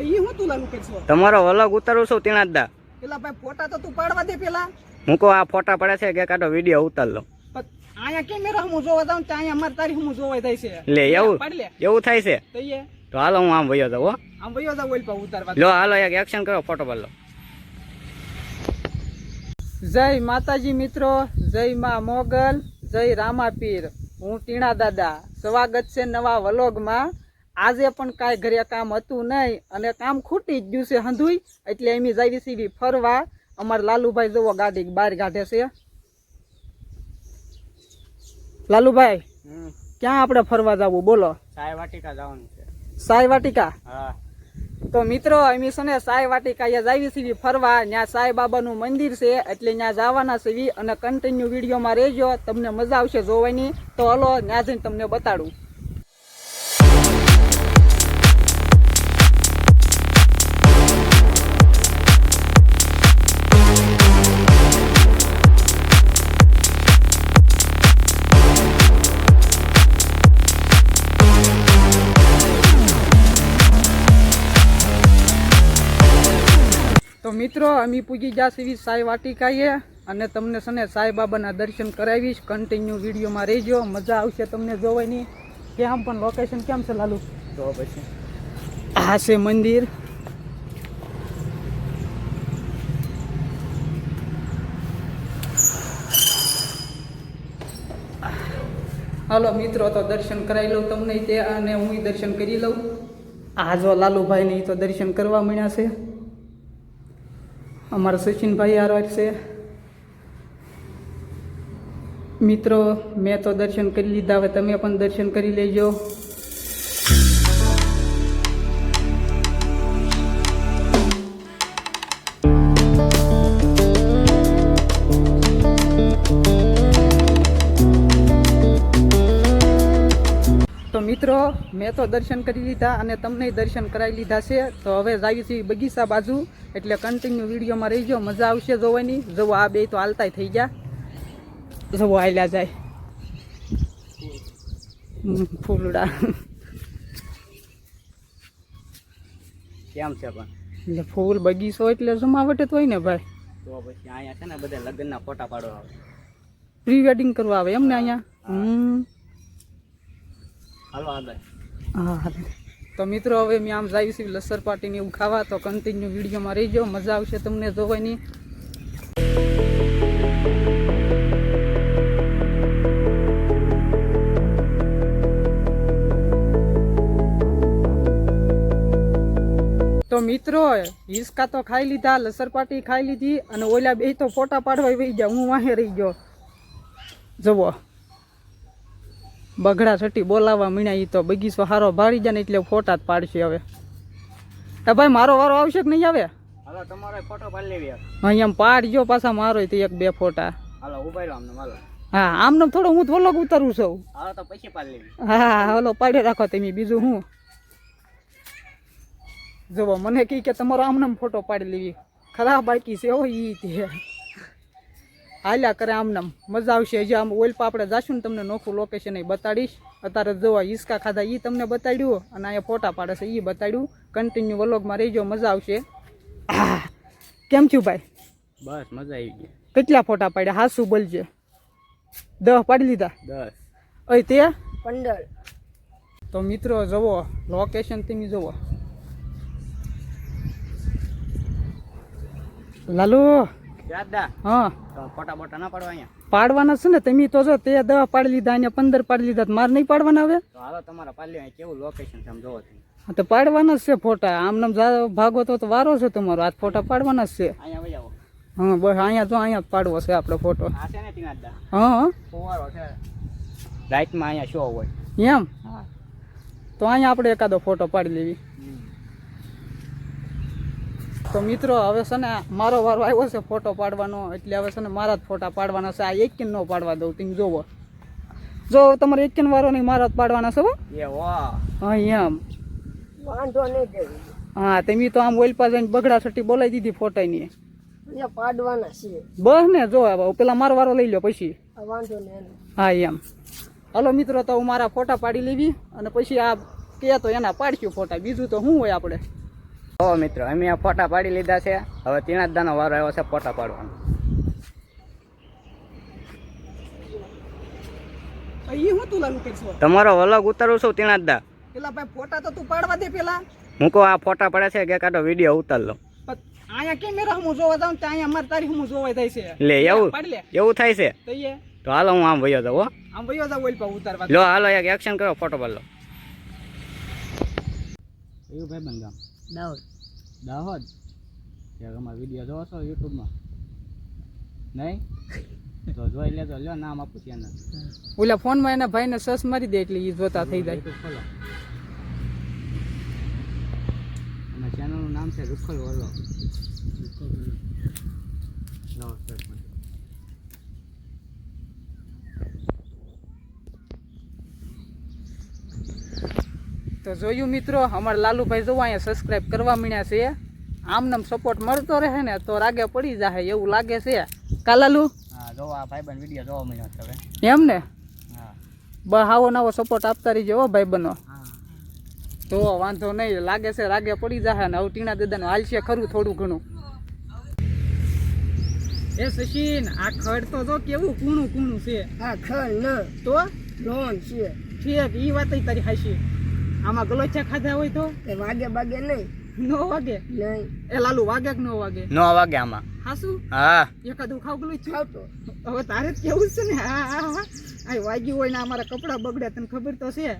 ઈ હું તું લાલુ કરશો? તમારો અલગ ઉતારું છું તીણા દા. પેલા ભાઈ ફોટા તો તું પાડવા દે પેલા. મૂકો આ ફોટા પડે છે કે કાઢો વીડિયો ઉતાર લો આયા કેમેરા હું જોવા જાઉં ત્યાં અમાર તારી હું જોવા થાય છે. લે એવું એવું થાય છે? તો હાલો હું આમ વયો હો. આમ વયો જાવ ઓલ પા ઉતારવા. લો હાલો એક એક્શન કરો ફોટો પાડ લો. જય માતાજી મિત્રો જય માં મોગલ જય રામાપીર. હું ટીણા દાદા. સ્વાગત છે નવા વ્લોગમાં. આજે પણ કાંઈ ઘરે કામ હતું નહીં અને કામ ખૂટી જ ગયું છે હંધુઈ એટલે એમ જાવી સીવી ફરવા. અમારા લાલુભાઈ જુઓ ગાડી બહાર કાઢે છે. લાલુભાઈ ક્યાં આપણે ફરવા જવું? બોલો. સાય વાટિકા જવાનું છે. સાઈ વાટિકા હા. તો મિત્રો અમે છે ને સાઈ વાટિકા જાવી છીએ ફરવા. ત્યાં સાઈ બાબાનું મંદિર છે એટલે ત્યાં જવાના છીએ અને કન્ટિન્યુ વિડીયોમાં રહેજો. તમને મજા આવશે જોવાની. તો હલો ત્યાં જઈને તમને બતાડું. તો મિત્રો અમે પૂજી ગયા સાંઈ વાટિકાએ અને તમને શને સાંઈબાબાના સાઈ બાબાના દર્શન કરાવીશ. કન્ટિન્યુ વિડીયોમાં રહેજો. મજા આવશે તમને જોવાની. કેમ પણ લોકેશન કેમ છે લાલુ? તો પછી. આ છે મંદિર. હાલો મિત્રો તો દર્શન કરાવી લઉં તમને તે અને હું દર્શન કરી લઉં. આ જો લાલુભાઈ ને તો દર્શન કરવા મળ્યા છે. અમારા સચિનભાઈ આરવાર છે. મિત્રો, મેં તો દર્શન કરી લીધા, હવે તમે પણ દર્શન કરી લેજો. મિત્રો મેં તો દર્શન કરી લીધા અને તમને દર્શન કરાવી લીધા છે. તો હવે જાવી છીએ બગીચા બાજુ. એટલે કન્ટિન્યુ વિડીયોમાં રહીજો. મજા આવશે જોવાની. જવો આ બે તો હાલતા થઈ ગયા. જવો હાલ્યા જાય. હમ, ફૂલડા. કેમ છે પણ? એટલે ફૂલ બગીચો એટલે જમાવટ જ હોય ને ભાઈ. તો પછી અહીંયા છે ને બધા લગ્નના ફોટા પાડવા આવે. પ્રી વેડિંગ કરવા આવે એમને અહીંયા? હમ. હા તો મિત્રો, હવે મેં આમ જાવી છે, લસર પાટીને એવું ખાવા, તો કન્ટિન્યુ વિડીયોમાં રહીજો, મજા આવશે તમને જોવાની. તો મિત્રો હિસકા તો ખાઈ લીધા લસરપાટી ખાઈ લીધી, અને ઓલા બે તો ફોટા પાડવા વહી ગયા, હું વાહે રહી ગયો. જવો બગડા છઠ્ઠી બોલાવવા મીણા એ તો બગીચો હારો ભાડી જાય ને એટલે ફોટા જ પાડશે હવે. એ ભાઈ મારો વારો આવશે કે નહીં આવે? હાલો તમારો ફોટો પાડી લેવી અહીંયા પાડજો પાછા મારો તો એક બે ફોટા. હાલો ઊભા રહ્યો આમને હાલો. હા આમને થોડો હું થોડોક ઉતારું છું. હાલો તો પછી પાડી લેવી. હા હાલો પાડી રાખો તમે બીજું હું. જુઓ મને કહી કે તમારો આમને ફોટો પાડી લેવી. ખરાબ બાકી છે હો ઈ તે. હાલ્યા કરે આમનામ. મજા આવશે. હજી આમ ઓઇલ આપણે જાશું ને તમને નોખું લોકેશન એ બતાડીશ. અત્યારે જોવા હિસકા ખાધા એ તમને બતાડ્યું. અને અહીંયા ફોટા પાડે છે એ બતાડ્યું. કન્ટિન્યુ વલોગમાં રહીજો મજા આવશે. કેમ છું ભાઈ? બસ મજા આવી ગઈ. કેટલા ફોટા પાડ્યા? હાસુ બોલજે. દસ પાડી લીધા? દસ. અહીં તે? પંદર. તો મિત્રો જવો લોકેશન તમે જુઓ. લાલુ પાડવાના છે ને તમે તો જો તે દવા પાડી લીધા અહીંયા પંદર પાડી લીધા મારે નહીં પાડવાના હવે? હાલો તમારા પાડી કેવું લોકેશન હા તો પાડવાના જ છે ફોટા. આમ નામ જા- ભાગો તો વારો છે તમારો. આ ફોટા પાડવાના જ છે. હા બસ અહીંયા તો અહીંયા જ પાડવો છે આપણે ફોટો. હા છે. રાઈટમાં અહીંયા શો હોય. એમ? હા. તો અહીંયા આપણે એકાદો ફોટો પાડી લેવી. તો મિત્રો હવે છે ને મારો વારો આવ્યો છે ફોટો પાડવાનો એટલે હવે છે ને મારા જ ફોટા પાડવાના છે. આ એક ન પાડવા દઉં તમે જોવો. જો તમારે એક વારો નહીં મારા જ પાડવાના છે હો. એમ. વાંધો નહીં હા તમે તો આમ ઓઇલ પાસે બગડા છઠ્ઠી બોલાવી દીધી ફોટાની પાડવાના છે. બસ ને જો હવે પેલા મારો વારો લઈ લો પછી. વાંધો નહીં હા એમ. હલો મિત્રો તો હું મારા ફોટા પાડી લેવી અને પછી આ કે તો એના પાડશું ફોટા બીજું તો શું હોય આપણે? તો મિત્રો અમે આ ફોટા પાડી લીધા છે. હવે તીણાદાનો વારો આવ્યો છે ફોટા પાડવાનો. હું તું તમારો વલગ ઉતારું છું તીણાદા. પેલા ભાઈ ફોટા તો તું પાડવા દે પેલા. મૂકો આ ફોટા પડે છે કે કાઢો વીડિયો ઉતાર લો અહીંયા કેમેરા હું જોવા જાઉં ત્યાં અહીંયા મારી તારીખ હું જોવા થાય છે. લે એવું એવું થાય છે? તો હાલો હું આમ વયો જાઉં હો. આમ વયો જાઉં ઓલ પા ઉતારવા. લો હાલો એક એક્શન કરો ફોટો પાડ લો. એવું ભાઈ બંધ ગામ. દાઉદ દાહોદ. ત્યાં અમારા વીડિયો જોવો છો યુટ્યુબમાં નહીં? તો જોઈ લેજો લ્યો નામ આપું ત્યાં. ઓલા ફોનમાં એના ભાઈને સસ મારી દે એટલે એ જોતા થઈ જાય. ખોલો. અને ચેનલનું નામ છે રૂખલ વલો તો જોયું મિત્રો અમારા લાલુભાઈ જોવા અહીંયા સબસ્ક્રાઇબ કરવા માંડ્યા છે. આમનામ સપોર્ટ મળતો રહે ને તો રાગે પડી જાય એવું લાગે છે. કા લાલુ? હા જોવો આ ભાઈબંધ વીડિયો જોવા મળ્યો છે એમ ને? આવો નવો સપોર્ટ આપતા રહીજો હો ભાઈ બનો હા. તો વાંધો નહીં લાગે છે રાગે પડી જાય ને હવે ટીણા દાદાનું હાલશે ખરું થોડું ઘણું. એ સશીન આ ખડ તો જો કેવું કૂણું કૂણું છે. આ ખડ ન તો? લોન છે. ઠીક ઈ વાત તારી હાશી આમાં ગલોચા ખાધા હોય તો? એ વાગે બાગે નહીં. નો વાગે? નહીં. એ લાલુ વાગે કે નો વાગે. નો વાગે આમાં. હાસુ? હા. એકાદું ખાવ ગલું ખાવતો. હવે તારે જ કેવું છે ને? હા હા હા. આ વાગ્યું હોય ને અમારા કપડા બગડે તને ખબર તો છે.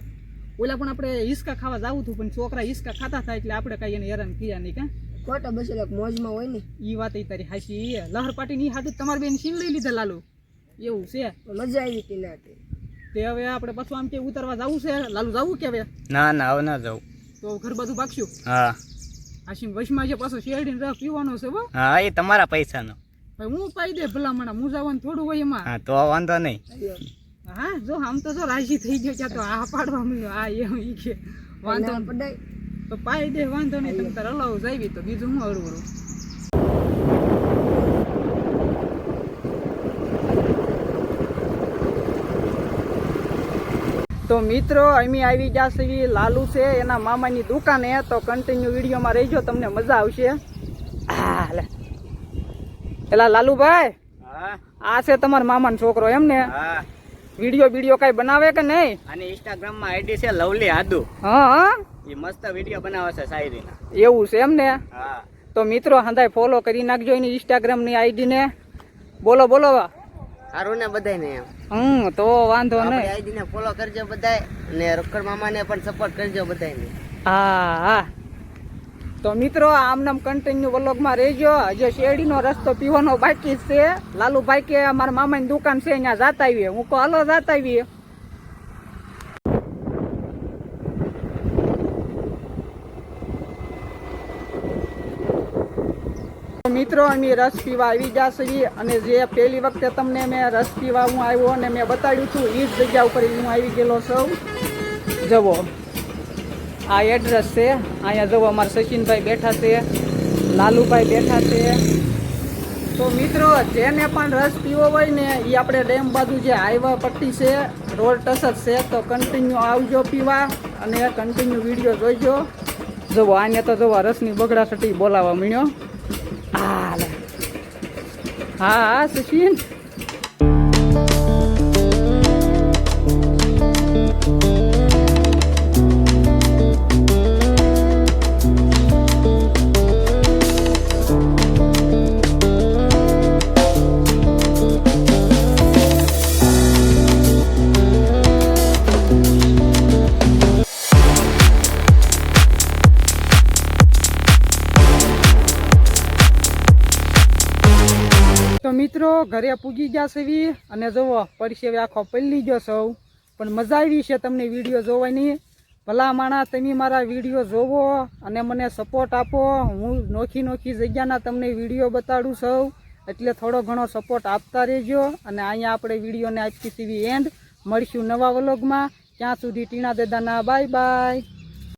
ઓલા પણ આપણે હિસકા ખાવા જાવું હતું પણ છોકરા હિસકા ખાતા થાય એટલે આપણે કઈ એને હેરાન કર્યા નહીં કાં? ખોટા બસ એટલે મોજમાં હોય ને. એ વાત એ તારી હાચી. લહર પાટી ની હાથે તમારી બેન સીન લઈ લીધા લાલુ. એવું છે. મજા આવી હતી ના હતી તે હવે આપણે પાછું આમ કે ઉતારવા જવું છે? લાલુ જવું કે હવે? ના ના હવે ના જાઉં તો ઘર બધું ભાગશું? હા. આશીમ વશમાં જે પાછો શેરડી રસ પીવાનો છે હો. હા એ તમારા પૈસાનો. ભાઈ હું પાઈ દે ભલામણા હું જવાનું થોડું હોય એમાં. હા તો વાંધો નહીં. હા જો આમ તો જો રાજી થઈ ગયો ત્યાં તો આ પાડવા મળ્યો આ એમ ઈ કે. વાંધો નહીં. પડાય. તો પાઈ દે વાંધો નહીં તમે તાર હલાવ જાવી તો બીજું હું હળવું તો મિત્રો અમે આવી છીએ લાલુ છે એના મામાની દુકાને. તો કન્ટિન્યુ વિડીયોમાં રહીજો તમને મજા આવશે. એલા લાલુભાઈ હા. આ છે તમારા મામાનો છોકરો એમ ને હા. વીડિયો વીડિયો કઈ બનાવે કે નહીં? અને ઇન્સ્ટાગ્રામમાં આઈડી છે લવલી આદુ હા હા. એ મસ્ત વીડિયો બનાવે છે શાયરીના. એવું છે એમ ને હા. તો મિત્રો હંધાય ફોલો કરી નાખજો એની ઇન્સ્ટાગ્રામની આઈડીને બોલો બોલો. સારું ને બધાને એમ. હમ તો વાંધો નહીં. આઈડી ને ફોલો કરજો બધાય ને રોકડ મામાને પણ સપોર્ટ કરજો બધાને હા હા. તો મિત્રો આમનામ કન્ટિન્યુ વ્લોગમાં રહેજો. હજુ શેરડીનો રસ્તો પીવાનો બાકી છે. લાલુભાઈ કે મારા મામાની દુકાન છે અહીંયા જાતા આવીએ. હું કહો હાલો જાતા આવીએ. મિત્રો, અમે રસ પીવા આવી છીએ અને જે પહેલી વખતે તમને મેં રસ પીવા હું આવ્યો અને મેં બતાડ્યું છું એ જ જગ્યા ઉપર હું આવી ગયેલો છું. જવો આ એડ્રેસ છે. અહીંયા જવો અમારા સચિનભાઈ બેઠા છે, લાલુભાઈ બેઠા છે. તો મિત્રો, જેને પણ રસ પીવો હોય ને એ આપણે ડેમ બાજુ જે હાઈવા પટ્ટી છે, રોડ ટસર છે, તો કન્ટિન્યુ આવજો પીવા અને કન્ટિન્યુ વીડિયો જોઈજો. જવો આને તો જવો રસની બગડાસટી બોલાવવા મળ્યો હા લે. હા હા સચિન મિત્રો, ઘરે પૂગી ગયા સેવી અને જુઓ પરસેવે આખો પલ્લી ગયો સૌ પણ મજા આવી છે તમને વીડિયો જોવાની. ભલા માણા તમે મારા વીડિયો જોવો અને મને સપોર્ટ આપો. હું નોખી નોખી જગ્યાના તમને વીડિયો બતાડું સૌ એટલે થોડો ઘણો સપોર્ટ આપતા રહેજો. અને અહીંયા આપણે વિડીયોને આપી સીવી એન્ડ મળીશું નવા વ્લોગમાં ત્યાં સુધી ટીણા દાદાના બાય બાય